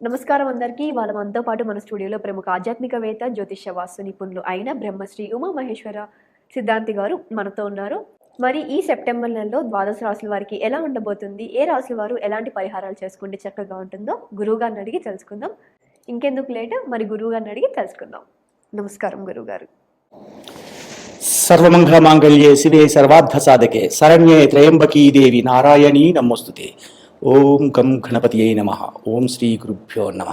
నమస్కారం అందరికీ. వాళ్ళ మనతో పాటు మన స్టూడియోలో ప్రముఖ ఆధ్యాత్మికవేత్త జ్యోతిష వాస్తు నిపుణులు అయిన బ్రహ్మశ్రీ ఉమా మహేశ్వర సిద్ధాంతి గారు మనతో ఉన్నారు. మరి ఈ సెప్టెంబర్ నెలలో ద్వాదశ రాసుల వారికి ఎలా ఉండబోతుంది? ఏ రాసుల వారు ఎలాంటి పరిహారాలు చేసుకుంటే చక్కగా ఉంటుందో గురువు గారిని అడిగి తెలుసుకుందాం. ఇంకెందుకు లేట్? మరి గురువు గారిని అడిగి తెలుసుకుందాం. నమస్కారం గురువు గారు. సర్వమంగళ మాంగళ్యే శివే సర్వార్థ సాధకే. శరణ్యే త్రయంబకీ దేవి నారాయణీ నమోస్తుతే. ఓం గం గణపతియే నమ. ఓం శ్రీ గురుభ్యో నమ.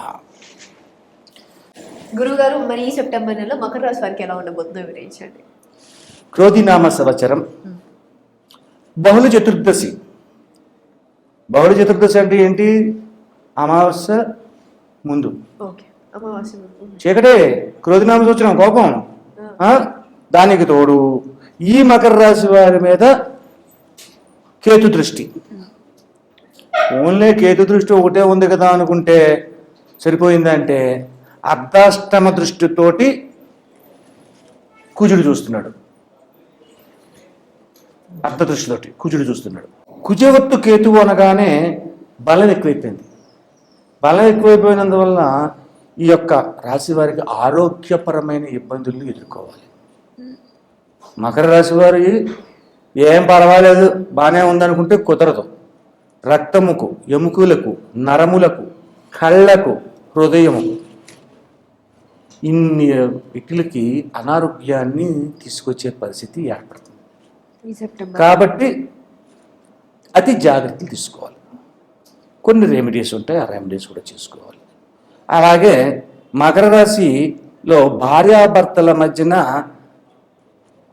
గురువు గారు మరి ఈ సెప్టెంబర్ నెలలో మకర రాశి వారికి ఎలా ఉండబోతుందో వివరించండి. క్రోధినామ సంవత్సరం బహుళ చతుర్దశి. బహుళ చతుర్దశి అంటే ఏంటి? అమావాస్య ముందు. చీకటే. క్రోధినామ సంవత్సరం కోపం? దానికి తోడు ఈ మకర రాశి వారి మీద కేతు దృష్టి. ఓన్లీ కేతు దృష్టి ఒకటే ఉంది కదా అనుకుంటే సరిపోయిందంటే అర్ధాష్టమ దృష్టితోటి కుజుడు చూస్తున్నాడు. అర్ధ దృష్టితోటి కుజుడు చూస్తున్నాడు. కుజవత్తు కేతువు అనగానే బలం ఎక్కువైపోయింది. బలం ఎక్కువైపోయినందువలన ఈ యొక్క రాశి వారికి ఆరోగ్యపరమైన ఇబ్బందులు ఎదుర్కోవాలి. మకర రాశి వారి ఏం పర్వాలేదు బాగానే ఉందనుకుంటే కుదరదు. రక్తముకు ఎముకలకు నరములకు కళ్ళకు హృదయము. ఇన్ని వ్యక్తులకి అనారోగ్యాన్ని తీసుకొచ్చే పరిస్థితి ఏర్పడుతుంది. కాబట్టి అతి జాగ్రత్తలు తీసుకోవాలి. కొన్ని రెమెడీస్ ఉంటాయి ఆ రెమెడీస్ కూడా చేసుకోవాలి. అలాగే మకర రాశిలో భార్యాభర్తల మధ్యన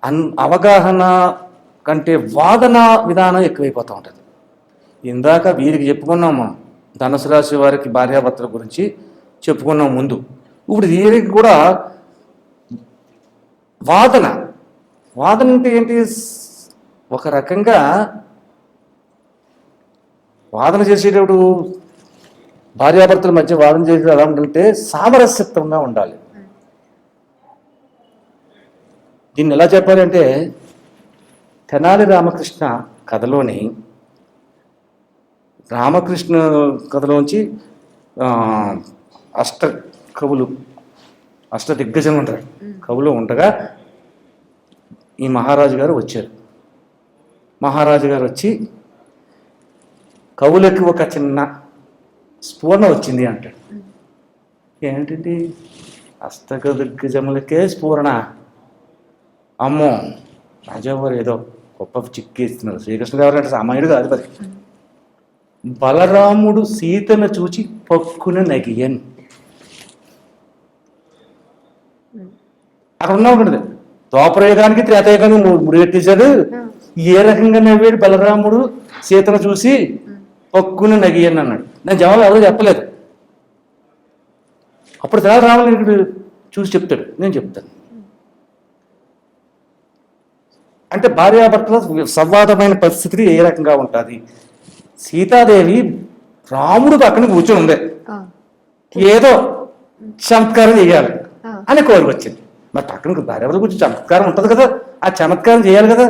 అన్ అవగాహన కంటే వాదన విధానం ఎక్కువైపోతూ ఉంటుంది. ఇందాక వీరికి చెప్పుకున్నాం మనం. ధనుసు రాశి వారికి భార్యాభర్తల గురించి చెప్పుకున్నాం ముందు. ఇప్పుడు వీరికి కూడా వాదన. వాదన అంటే ఏంటి? ఒక రకంగా వాదన చేసేటప్పుడు భార్యాభర్తల మధ్య వాదన చేసేది ఎలా ఉండాలంటే సామరస్యత్వంగా ఉండాలి. దీన్ని ఎలా చెప్పాలంటే తెనాలి రామకృష్ణ కథలోని రామకృష్ణ కథలోంచి అష్ట కవులు అష్ట దిగ్గజం ఉంటారు. కవులు ఉండగా ఈ మహారాజు గారు వచ్చారు. మహారాజు గారు వచ్చి కవులకి ఒక చిన్న స్ఫూర్ణ వచ్చింది అంటాడు. ఏంటండి అష్టక దిగ్గజములకే స్ఫూరణ. అమ్మో రాజావారు ఏదో గొప్ప చిక్కేస్తున్నారు. శ్రీకృష్ణదేవరాయ అంటే సామాన్యుడు కాదు మరి. బలరాముడు సీతను చూచి పక్కున నగియన్. అక్కడ ఉన్నా ఉంటుంది ద్వాపరయుగానికి త్రేతయుగానికి ముడిగట్టేశాడు ఏ రకంగా నవ్వాడు బలరాముడు సీతను చూసి పక్కున నగియన్ అన్నాడు. నేను జవాబు ఎవరో చెప్పలేదు. అప్పుడు తర్వాత రాముడు చూసి చెప్తాడు. నేను చెప్తాను. అంటే భార్యాభర్తల సంవాదమైన పరిస్థితి ఏ రకంగా ఉంటుంది? సీతాదేవి రాముడు పక్కన కూర్చొని ఉంది. ఏదో చమత్కారం చేయాలి. అని కోరిక వచ్చింది మరి పక్కన భార్యాభర్తల గురించి చమత్కారం ఉంటుంది కదా ఆ చమత్కారం చేయాలి కదా.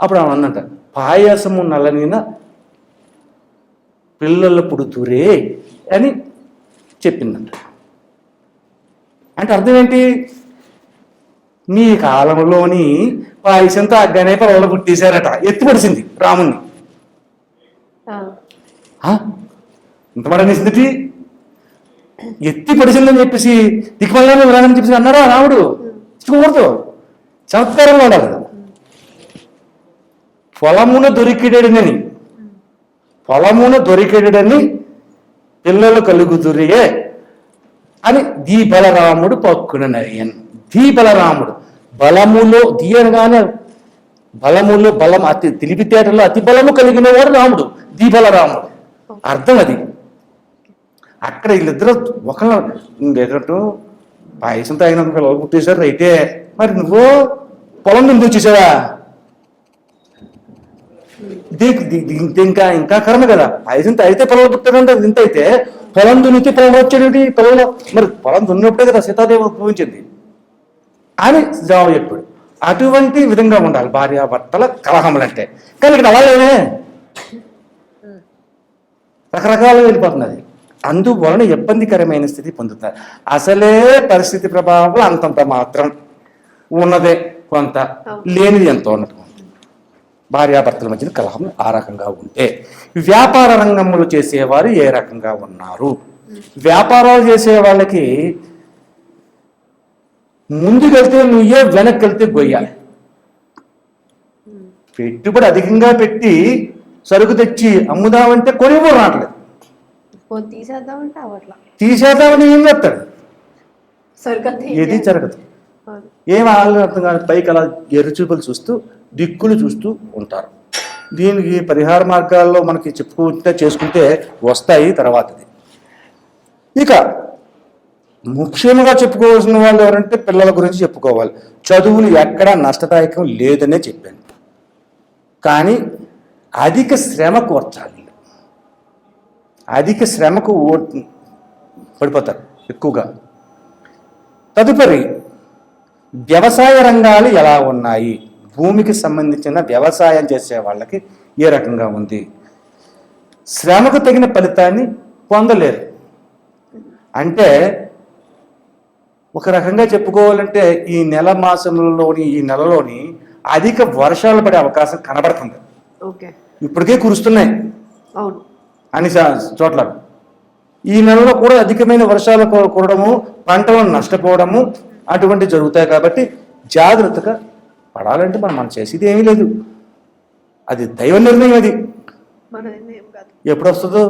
అప్పుడు ఆమె అన్నంట పాయాసము నల్లనిన పిల్లల పుడుతురే అని చెప్పిందంట. అంటే అర్థం ఏంటి? మీ కాలంలోని పాయసంతో అగ్గనే పొలంలో పుట్టేశారట ఎత్తి పడిసింది రాముణ్ణి. ఆ? ఇంత పడనేసింది ఎత్తి పడిసిందని చెప్పేసి దిక్కుమల్లానే విరాగని చెప్పేసి అన్నారా రాముడు? ఇచ్చుకోకూడదు. చమత్కారంగా ఉండాలి పొలమున దొరికిడని పొలమున దొరికిడని పిల్లలు కలుగుతురియే అని దీబలరాముడు పక్కున నరియన్ దీ బలరాముడు బలములో దీ అనగానే బలములో బలం అతి తెలివితేటలో అతి బలము కలిగిన వాడు రాముడు దీ బలరాముడు అర్థం అది అక్కడ వీళ్ళిద్దరూ ఒకళ్ళ ఇంకేటట్టు పాయసం తాగినందుకు పిల్లలు పుట్టేశారు. రైతే మరి నువ్వు పొలం నుండి వచ్చేసావా ఇంకా ఇంకా కర్మ కదా. పాయసం తాగితే పిల్లలు పుట్టారంటే. ఇంత అయితే పొలం దున్నితే పిల్లలు వచ్చేటువంటి పిల్లలు మరి పొలం దున్నప్పుడే కదా సీతాదేవి ఉద్భవించింది. అని జవాబు చెప్పాడు. అటువంటి విధంగా ఉండాలి భార్యాభర్తల కలహములంటే. కానీ ఇక్కడ అలాగే రకరకాలుగా వెళ్ళిపోతున్నది. అందువలన ఇబ్బందికరమైన స్థితి పొందుతారు అసలే పరిస్థితి ప్రభావం అంతంత మాత్రం ఉన్నదే కొంత. లేనిది ఎంతో ఉన్నట్టు భార్యాభర్తల మధ్యన కలహం ఆ రకంగా ఉంటే వ్యాపార రంగంలో చేసేవారు ఏ రకంగా ఉన్నారు? వ్యాపారాలు చేసే వాళ్ళకి ముందుకెళ్తే నువ్వే వెనక్కి వెళ్తే గొయ్యాలి పెట్టుబడి అధికంగా పెట్టి సరుకు తెచ్చి అమ్ముదామంటే కొనివ్వరు రావట్లేదు. ఫోన్ తీసేద్దామంటే అవట్లా తీసేద్దామని ఏం చెప్తాడు ఏది జరగదు. ఏం అర్థం కాదు పైకి అలా ఎరుచూపులు చూస్తూ దిక్కులు చూస్తూ ఉంటారు. దీనికి పరిహార మార్గాల్లో మనకి చెప్పుకుంటే చేసుకుంటే వస్తాయి తర్వాతది. ఇక ముఖ్యంగా చెప్పుకోవాల్సిన వాళ్ళు ఎవరంటే పిల్లల గురించి చెప్పుకోవాలి. చదువులు ఎక్కడా నష్టదాయకం లేదనే చెప్పాను. కానీ అధిక శ్రమ కోర్చాలి అధిక శ్రమకు ఓ- పడిపోతారు ఎక్కువగా. తదుపరి వ్యవసాయ రంగాలు ఎలా ఉన్నాయి? భూమికి సంబంధించిన వ్యవసాయం చేసే వాళ్ళకి ఏ రకంగా ఉంది? శ్రమకు తగిన ఫలితాన్ని పొందలేరు అంటే ఒక రకంగా చెప్పుకోవాలంటే ఈ నెల మాసంలోని ఈ నెలలోని అధిక వర్షాలు పడే అవకాశం కనబడుతుంది. ఇప్పటికే కురుస్తున్నాయి. అని చోట్ల. ఈ నెలలో కూడా అధికమైన వర్షాలు కురడము పంటలు నష్టపోవడము అటువంటి జరుగుతాయి కాబట్టి జాగ్రత్తగా పడాలంటే మనం మనం చేసేది ఏమీ లేదు. అది దైవ నిర్ణయం అది. ఎప్పుడు వస్తుందో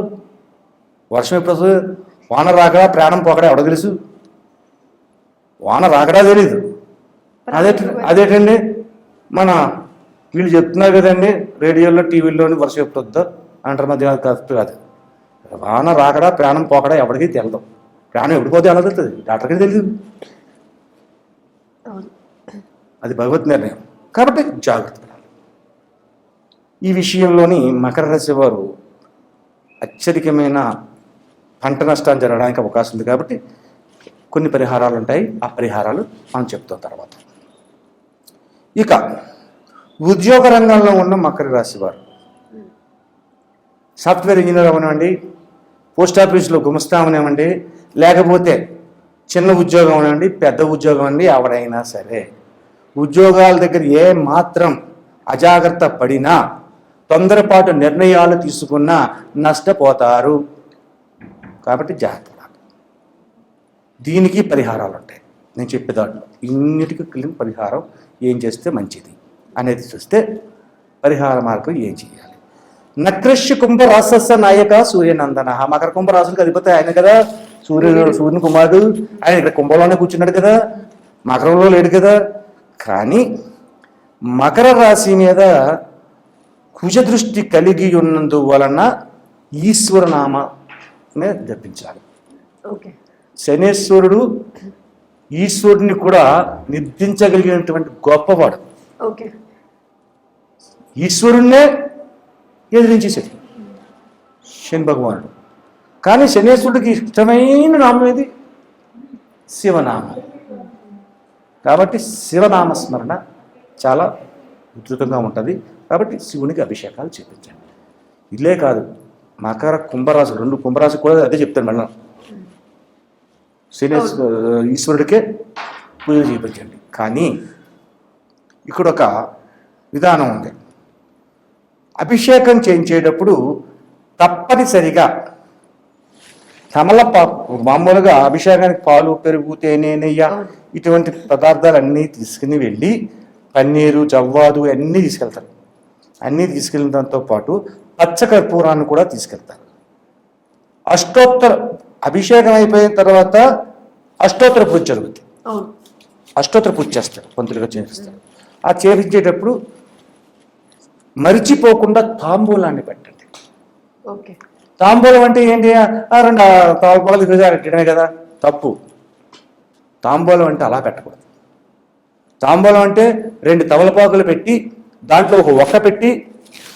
వర్షం ఎప్పుడు వస్తుందో వాన రాకడా ప్రాణం పోకడా ఎవడ తెలుసు. వాన రాకడా తెలీదు. అదే అదేటండి మన వీళ్ళు చెప్తున్నారు కదండి రేడియోలో టీవీలోని వర్షం వద్దో అంటారు మధ్య కరెక్ట్ కాదు వాన రాకడా ప్రాణం పోకడా ఎవరికి తెలదు. ప్రాణం ఎప్పుడు పోతే ఎలా తెలుస్తుంది డాక్టర్కి తెలియదు అది భగవత్ నిర్ణయం. కాబట్టి జాగ్రత్త ఈ విషయంలోని మకర రాశి వారు అత్యధికమైన పంట నష్టం జరగడానికి అవకాశం ఉంది కాబట్టి కొన్ని పరిహారాలు ఉంటాయి. ఆ పరిహారాలు మనం చెప్తాం తర్వాత. ఇక ఉద్యోగ రంగంలో ఉన్న మకర రాశి వారు. సాఫ్ట్వేర్ ఇంజనీర్ అవనివ్వండి పోస్ట్ ఆఫీస్లో గుమస్తా అవనివ్వండి లేకపోతే చిన్న ఉద్యోగం అనండి పెద్ద ఉద్యోగం అండి ఎవరైనా సరే. ఉద్యోగాల దగ్గర ఏ మాత్రం అజాగ్రత్త పడినా తొందరపాటు నిర్ణయాలు తీసుకున్నా నష్టపోతారు. కాబట్టి జాగ్రత్త. దీనికి పరిహారాలు ఉంటాయి నేను చెప్పేదాంట్లో ఇన్నిటికీ క్లీన్ పరిహారం ఏం చేస్తే మంచిది? అనేది చూస్తే పరిహార మార్గం ఏం చేయాలి? నక్రష్య కుంభ రాసస్య నాయక సూర్యనందన. మకర కుంభ రాసులకు అధిపతి ఆయన కదా. సూర్యుడు సూర్యుని కుమారుడు. ఆయన ఇక్కడ కుంభంలోనే కూర్చున్నాడు కదా. మకరంలో లేడు కదా. కానీ మకర రాశి మీద కుజ దృష్టి కలిగి ఉన్నందువలన ఈశ్వరనామనే జపించాలి. ఓకే. శనేశ్వరుడు ఈశ్వరుడిని కూడా నిర్దించగలిగినటువంటి గొప్పవాడు. ఓకే. ఈశ్వరుణ్ణే ఎదిరించేసాడు శని భగవానుడు. కానీ శనేశ్వరుడికి ఇష్టమైన నామం ఏది? శివనామం. కాబట్టి శివనామ స్మరణ చాలా ఉధృతంగా ఉంటుంది. కాబట్టి శివునికి అభిషేకాలు చేపించండి. ఇల్లే కాదు మకర కుంభరాశి రెండు కుంభరాశి కూడా అదే చెప్తాను మళ్ళీ. శనేశ్వ ఈశ్వరుడికే పూజ చేయించండి కానీ ఇక్కడ ఒక విధానం ఉంది. అభిషేకం చేయించేటప్పుడు తప్పనిసరిగా తమలపాకు మామూలుగా అభిషేకానికి పాలు పెరుగు తేనె నెయ్యి ఇటువంటి పదార్థాలన్నీ తీసుకుని వెళ్ళి పన్నీరు జవ్వాదు అన్నీ తీసుకెళ్తారు. అన్నీ తీసుకెళ్ళిన దాంతో పాటు పచ్చ కర్పూరాన్ని కూడా తీసుకెళ్తారు. అష్టోత్తర అభిషేకం అయిపోయిన తర్వాత అష్టోత్తర పూజ జరుగుతుంది. అష్టోత్తర పూజ చేస్తారు పంతులుగా చేపిస్తారు. ఆ చేపించేటప్పుడు మరిచిపోకుండా తాంబూలాన్ని పెట్టండి. ఓకే. తాంబూలం అంటే ఏంటి? రెండు తాంబూలాలు పెట్టడమే కదా? తప్పు. తాంబూలం అంటే అలా పెట్టకూడదు. తాంబూలం అంటే రెండు తమలపాకులు పెట్టి దాంట్లో ఒక ఒక్క పెట్టి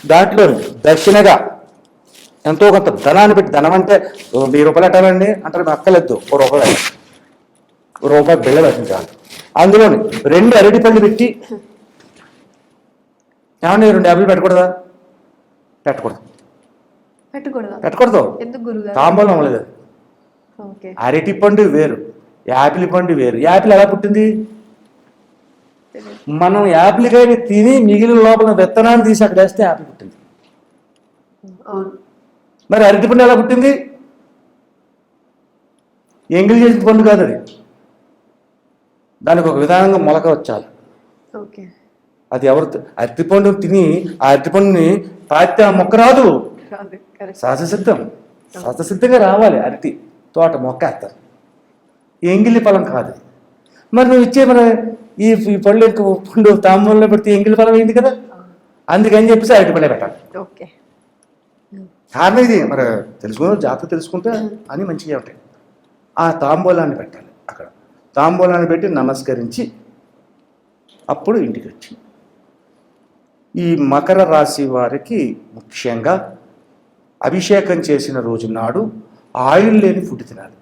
దాంట్లో దక్షిణగా ఎంతో కొంత ధనాన్ని పెట్టి ధనం అంటే వెయ్యి రూపాయలు పెట్టాలండి. అంటారు "నాకు అక్కర్లేదు ఓ రూపాయి బిళ్ళ పెట్టించాలి అందులోని రెండు అరటి పళ్ళు పెట్టి ఏమండి రెండు యాభై పెట్టకూడదా? పెట్టకూడదు. పెట్టకూడదా? పెట్టకూడదు. తాంబూలం అవ్వలేదు. అరటి పండు వేరు యాపిల్ పండు వేరు. యాపిల్ ఎలా పుట్టింది? మనం యాపిల్ కాయని తిని మిగిలిన లోపల విత్తనాన్ని తీసి అక్కడ వేస్తే యాపిల్ పుట్టింది. మరి అరటి పండు ఎలా పుట్టింది? ఎంగిల్ చేసిన పండు కాదు అది దానికి ఒక విధానంగా మొలక వచ్చాలి. ఓకే. అది ఎవరు అరటిపండు తిని ఆ అరటిపండుని పాతితే ఆ మొక్క రాదు. సహజసిద్ధం. సహజసిద్ధంగా రావాలి అరటి తోట మొక్క వేస్తారు ఎంగిలి ఫలం కాదు. మరి నువ్వు ఇచ్చే మన ఈ ఈ పళ్ళు ఇంక పండు తాంబూలంలో పెడితే ఎంగిలి ఫలం అయింది కదా? అందుకని చెప్పేసి అరటి పళ్ళే పెట్టాలి. ఓకే. కారణం ఇది. మరి తెలుసుకున్న జాతర తెలుసుకుంటే అని మంచిగా ఉంటాయి. ఆ తాంబూలాన్ని పెట్టాలి అక్కడ. తాంబూలాన్ని పెట్టి నమస్కరించి అప్పుడు ఇంటికి వచ్చి ఈ మకర రాశి వారికి ముఖ్యంగా అభిషేకం చేసిన రోజు నాడు ఆయిల్ లేని ఫుడ్ తినాలి.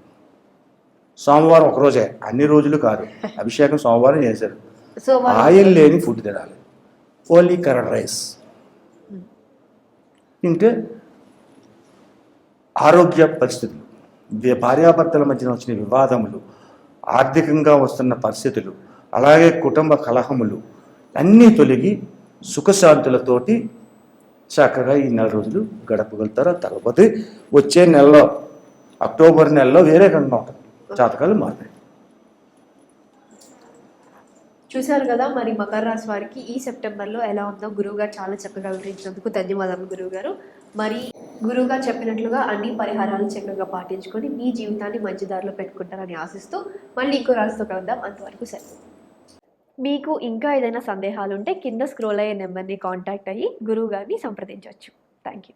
సోమవారం ఒక రోజే అన్ని రోజులు కాదు. అభిషేకం సోమవారం చేశారు. ఆయిల్ లేని ఫుడ్ తినాలి. Only curd rice. తింటే ఆరోగ్య పరిస్థితులు భార్యాభర్తల మధ్యన వచ్చిన వివాదములు ఆర్థికంగా వస్తున్న పరిస్థితులు అలాగే కుటుంబ కలహములు అన్నీ తొలగి సుఖశాంతులతోటి చక్కగా ఈ నెల రోజులు గడపగలుగుతారు. తర్వాత వచ్చే నెలలో అక్టోబర్ నెలలో వేరే రకంగా ఉంటుంది జాతకాలు మారుతాయి చూశారు కదా మరి మకర రాశి వారికి ఈ సెప్టెంబర్లో ఎలా ఉందో గురువు గారు చాలా చక్కగా వివరించినందుకు ధన్యవాదాలు గురువు గారు. మరి గురువు గారు చెప్పినట్లుగా అన్ని పరిహారాలు చక్కగా పాటించుకొని మీ జీవితాన్ని మంచి దారిలో పెట్టుకుంటారని ఆశిస్తూ మళ్ళీ ఇంకో రాశితో కలుద్దాం. అంతవరకు సరే మీకు ఇంకా ఏదైనా సందేహాలు ఉంటే కింద స్క్రోల్ అయ్యే నెంబర్ని కాంటాక్ట్ అయ్యి గురువు గారిని సంప్రదించవచ్చు థ్యాంక్ యూ